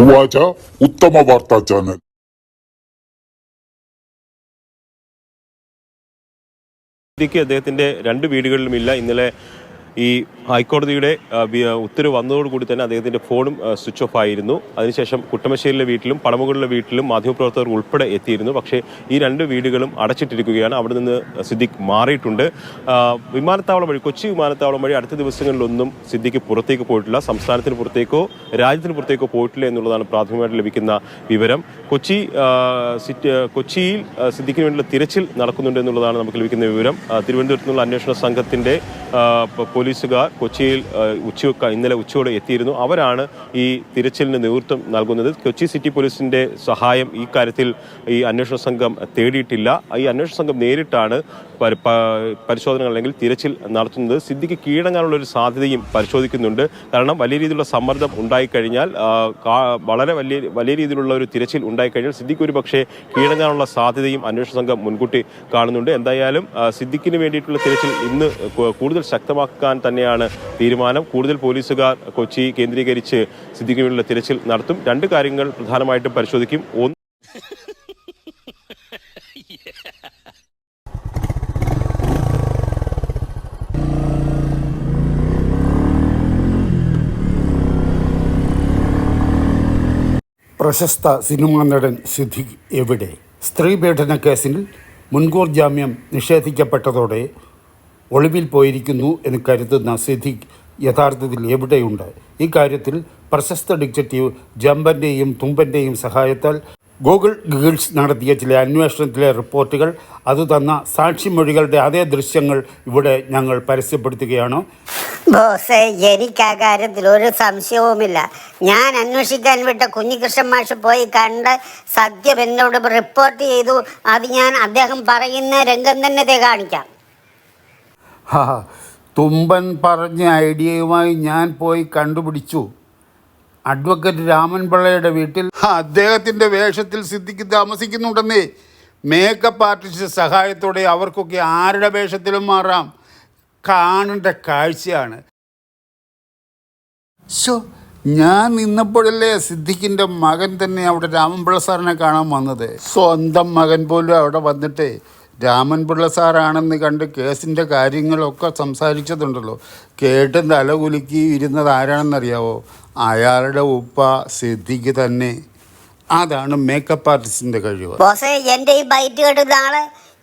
ഉവാച ഉത്തമ വാർത്താ ചാനൽ. ഇന്ത്യയ്ക്ക് അദ്ദേഹത്തിന്റെ രണ്ട് വീടുകളിലുമില്ല. ഇന്നലെ ഈ ഹൈക്കോടതിയുടെ ഉത്തരവ് വന്നതോടുകൂടി തന്നെ അദ്ദേഹത്തിന്റെ ഫോണും സ്വിച്ച് ഓഫ് ആയിരുന്നു. അതിനുശേഷം കുട്ടമശ്ശേരിയിലെ വീട്ടിലും പടമുകളിലെ വീട്ടിലും മാധ്യമപ്രവർത്തകർ ഉൾപ്പെടെ എത്തിയിരുന്നു. പക്ഷേ ഈ രണ്ട് വീടുകളും അടച്ചിട്ടിരിക്കുകയാണ്. അവിടെ നിന്ന് സിദ്ദിഖ് മാറിയിട്ടുണ്ട്. വിമാനത്താവളം വഴി കൊച്ചി വിമാനത്താവളം വഴി അടുത്ത ദിവസങ്ങളിലൊന്നും സിദ്ദിഖ് പുറത്തേക്ക് പോയിട്ടില്ല. സംസ്ഥാനത്തിന് പുറത്തേക്കോ രാജ്യത്തിന് പുറത്തേക്കോ പോയിട്ടില്ല എന്നുള്ളതാണ് പ്രാഥമികമായിട്ട് ലഭിക്കുന്ന വിവരം. കൊച്ചി കൊച്ചിയിൽ സിദ്ദിഖിന് വേണ്ടിയുള്ള തിരച്ചിൽ നടക്കുന്നുണ്ട് എന്നുള്ളതാണ് നമുക്ക് ലഭിക്കുന്ന വിവരം. തിരുവനന്തപുരത്തുനിന്നുള്ള തിരുവനന്തപുരത്ത് നിന്നുള്ള അന്വേഷണ പ- പോലീസുകാർ കൊച്ചിയിൽ ഉച്ച ഇന്നലെ ഉച്ചയോടെ എത്തിയിരുന്നു. അവരാണ് ഈ തിരച്ചിലിന് നേതൃത്വം നൽകുന്നത്. കൊച്ചി സിറ്റി പോലീസിന്റെ സഹായം ഈ കാര്യത്തിൽ ഈ അന്വേഷണ സംഘം തേടിയിട്ടില്ല. ഈ അന്വേഷണ സംഘം നേരിട്ടാണ് പരിശോധനകൾ അല്ലെങ്കിൽ തിരച്ചിൽ നടത്തുന്നത്. സിദ്ധിക്ക് കീഴടങ്ങാനുള്ള ഒരു സാധ്യതയും പരിശോധിക്കുന്നുണ്ട്. കാരണം വലിയ രീതിയിലുള്ള സമ്മർദ്ദം ഉണ്ടായിക്കഴിഞ്ഞാൽ വളരെ വലിയ വലിയ രീതിയിലുള്ള ഒരു തിരച്ചിൽ ഉണ്ടായിക്കഴിഞ്ഞാൽ സിദ്ദിഖ് ഒരു പക്ഷേ കീഴടങ്ങാനുള്ള സാധ്യതയും അന്വേഷണ സംഘം മുൻകൂട്ടി കാണുന്നുണ്ട്. എന്തായാലും സിദ്ദിഖിന് വേണ്ടിയിട്ടുള്ള തിരച്ചിൽ ഇന്ന് കൂടുതൽ ശക്തമാക്കാൻ തന്നെയാണ് തീരുമാനം. കൂടുതൽ പോലീസുകാർ കൊച്ചി കേന്ദ്രീകരിച്ച് സിദ്ദിഖിന് തിരച്ചിൽ നടത്തും. രണ്ട് കാര്യങ്ങൾ പ്രധാനമായിട്ടും പരിശോധിക്കും. ഒന്ന് പ്രശസ്ത സിനിമാ നടൻ സിദ്ദിഖ് എവിടെ? സ്ത്രീ പീഡന കേസിൽ മുൻകൂർ ജാമ്യം നിഷേധിക്കപ്പെട്ടതോടെ ഒളിവിൽ പോയിരിക്കുന്നു എന്ന് കരുതുന്ന സിദ്ദിഖ് യഥാർത്ഥത്തിൽ എവിടെയുണ്ട്? ഇക്കാര്യത്തിൽ പ്രശസ്ത ഡിറ്റക്റ്റീവ് ജമ്പന്റെയും തുമ്പന്റെയും സഹായത്താൽ ഗൂഗിൾ ഗിഗിൾസ് നടത്തിയ ചില അന്വേഷണത്തിലെ റിപ്പോർട്ടുകൾ അത് തന്ന സാക്ഷിമൊഴികളുടെ അതേ ദൃശ്യങ്ങൾ ഇവിടെ ഞങ്ങൾ പരസ്യപ്പെടുത്തുകയാണ്. ബോസേ എനിക്ക് ആ കാര്യത്തിൽ ഒരു സംശയവുമില്ല. ഞാൻ അന്വേഷിക്കാൻ വിട്ട കുഞ്ഞികൃഷ്ണൻ മാഷ് പോയി കണ്ട് സത്യം എന്നോട് റിപ്പോർട്ട് ചെയ്തു. അത് ഞാൻ അദ്ദേഹം പറയുന്ന രംഗം തന്നെ കാണിക്കാം. തുമ്പൻ പറഞ്ഞ ഐഡിയയുമായി ഞാൻ പോയി കണ്ടുപിടിച്ചു. അഡ്വക്കേറ്റ് രാമൻപിള്ളയുടെ വീട്ടിൽ അദ്ദേഹത്തിന്റെ വേഷത്തിൽ സിദ്ധിക്ക് താമസിക്കുന്നുണ്ടെന്നേ. മേക്കപ്പ് ആർട്ടിസ്റ്റ് സഹായത്തോടെ അവർക്കൊക്കെ ആരുടെ വേഷത്തിലും മാറാം. കാണേണ്ട കാഴ്ചയാണ്. ശോ ഞാൻ നിന്നപ്പോഴല്ലേ സിദ്ദിഖിന്റെ മകൻ തന്നെ അവിടെ രാമൻപിള്ള സാറിനെ കാണാൻ വന്നത്? സ്വന്തം മകൻ പോലും അവിടെ വന്നിട്ട്. രാമൻപിള്ള സാറാണെന്ന് കണ്ട് കേസിന്റെ കാര്യങ്ങളൊക്കെ സംസാരിച്ചതുണ്ടല്ലോ. കേട്ട് തലകുലുക്കി ഇരുന്നത് ആരാണെന്നറിയാവോ? അയാളുടെ ഉപ്പ സിദ്ധിക്ക് തന്നെ. അതാണ് മേക്കപ്പ് ആർട്ടിസ്റ്റിന്റെ കഴിവ്. ബോസേ എന്റെ ഈ ബൈറ്റ് കേട്ടുന്ന ആൾ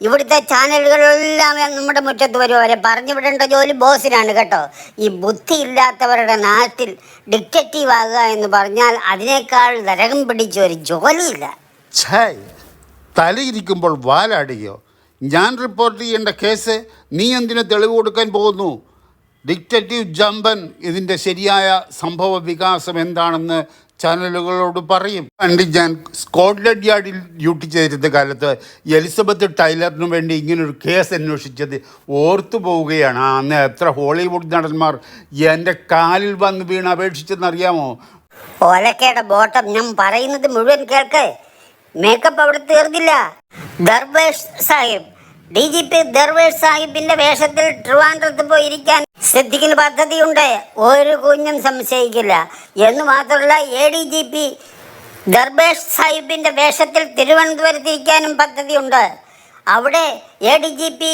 ഇവിടുത്തെ ചാനലുകളെല്ലാം നമ്മുടെ മുറ്റത്ത് വരുവരെ പറഞ്ഞു വിടേണ്ട ജോലി ബോസിനാണ് കേട്ടോ. ഈ ബുദ്ധി ഇല്ലാത്തവരുടെ നാട്ടിൽ ഡിറ്റക്റ്റീവ് ആകുക എന്ന് പറഞ്ഞാൽ അതിനേക്കാൾ നരകം പിടിച്ച ഒരു ജോലിയില്ല. ഛേ തലയിരിക്കുമ്പോൾ വാലാടുകയോ? ഞാൻ റിപ്പോർട്ട് ചെയ്യേണ്ട കേസ് നീ എന്തിനു തെളിവ് കൊടുക്കാൻ പോകുന്നു? ഡിക്റ്റേറ്റീവ് ജമ്പൻ ഇതിന്റെ ശരിയായ സംഭവ വികാസം എന്താണെന്ന് ചാനലുകളോട് പറയും. പണ്ട് ഞാൻ സ്കോട്ട്ലൻഡ് യാർഡിൽ ഡ്യൂട്ടി ചെയ്തിരുന്ന കാലത്ത് എലിസബത്ത് ടൈലറിന് വേണ്ടി ഇങ്ങനൊരു കേസ് അന്വേഷിച്ചത് ഓർത്തു പോവുകയാണ്. അന്ന് എത്ര ഹോളിവുഡ് നടന്മാർ എന്റെ കാലിൽ വന്ന് വീണ് അപേക്ഷിച്ചെന്നറിയാമോ? ഓലക്കയുടെ ബോട്ടം ഞാൻ പറയുന്നത് മുഴുവൻ കേൾക്ക്. മേക്കപ്പ് അവിടെ തീർന്നില്ല. Darvesh Sahib. D G P Darvesh സാഹിബിന്റെ വേഷത്തിൽ ട്രിവാൻഡ്രത്ത് പോയിരിക്കാൻ സിദ്ദിഖിന് പദ്ധതിയുണ്ട്. ഒരു കുഞ്ഞും സംശയിക്കില്ല. എന്ന് മാത്രമല്ല A D G P Darvesh സാഹിബിന്റെ വേഷത്തിൽ തിരുവനന്തപുരത്തിരിക്കാനും പദ്ധതിയുണ്ട്. അവിടെ എ ഡി ജി പി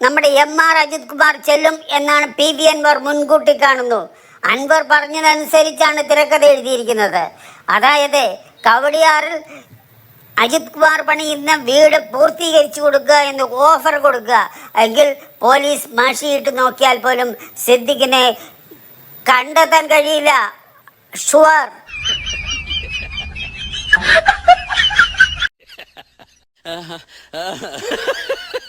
നമ്മുടെ എം ആർ അജിത് കുമാർ ചെല്ലും എന്നാണ് പി വി അൻവർ മുൻകൂട്ടി കാണുന്നു. അൻവർ പറഞ്ഞതനുസരിച്ചാണ് തിരക്കഥ എഴുതിയിരിക്കുന്നത്. അതായത് കവടിയാറിൽ അജിത് കുമാർ പണിയുന്ന വീട് പൂർത്തീകരിച്ചു കൊടുക്കുക എന്ന് ഓഫർ കൊടുക്കുക. എങ്കിൽ പോലീസ് മാഷിയിട്ട് നോക്കിയാൽ പോലും സിദ്ദിഖിനെ കണ്ടെത്താൻ കഴിയില്ല. ഷുവർ.